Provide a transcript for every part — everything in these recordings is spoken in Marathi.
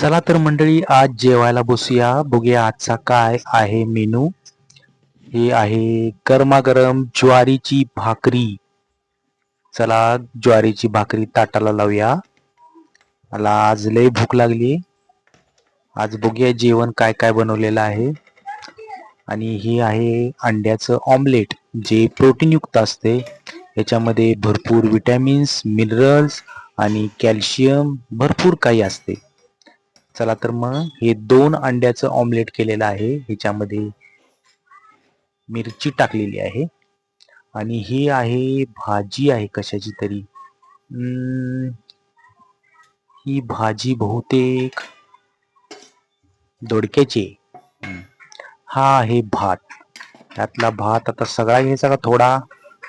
चला तर मंडळी आज जेवायला बसूया. बघूया आजचा काय आहे मेनू. हे आहे गरमागरम ज्वारीची भाकरी. चला ज्वारीची भाकरी ताटाला लावूया. मला आज लय भूक लागली. आज बघूया जेवण काय काय बनवलेलं आहे. आणि हे आहे अंड्याचं ऑमलेट जे प्रोटीनयुक्त असते. याच्यामध्ये भरपूर विटॅमिन्स मिनरल्स आणि कॅल्शियम भरपूर काही असते. चला तर मग हे दोन अंड्याचं ऑमलेट केलेलं आहे. ह्याच्यामध्ये मिरची टाकलेली आहे. आणि ही आहे भाजी आहे कशाची तरी. ही भाजी बहुतेक दोडक्याची हा आहे भात. त्यातला भात आता सगळा घ्यायचा का थोडा?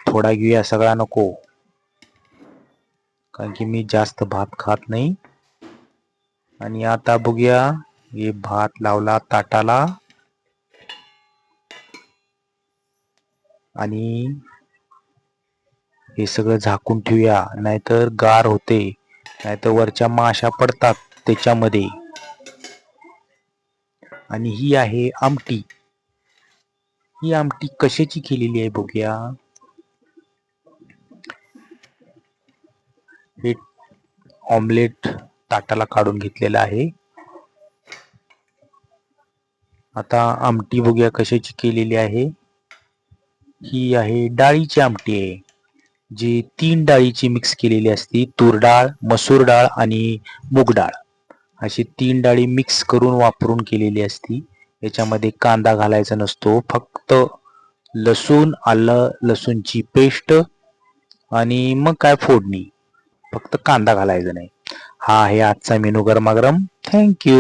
थोडा घेऊया सगळा नको. कारण की मी जास्त भात खात नाही. आणि आता बघूया हे भात लावला ताटाला. आणि हे सगळं झाकून ठेवूया नाहीतर गार होते नाहीतर वरच्या माशा पडतात त्याच्यामध्ये. आणि ही आहे आमटी. ही आमटी कशाची केलेली आहे बघूया. हे ऑमलेट ताटाला काढून घेतलेलं आहे. आता आमटी बघूया कशाची केलेली आहे. ही आहे डाळीची आमटी आहे. जी तीन डाळीची मिक्स केलेली असती तूर डाळ मसूर डाळ आणि मूग डाळ. अशी तीन डाळी मिक्स करून वापरून केलेली असती. याच्यामध्ये कांदा घालायचा नसतो फक्त लसूण आलं लसूणची पेस्ट आणि मग काय फोडणी. फक्त कांदा घालायचा नाही. हा आहे आजचा मेनू गरमागरम. थँक्यू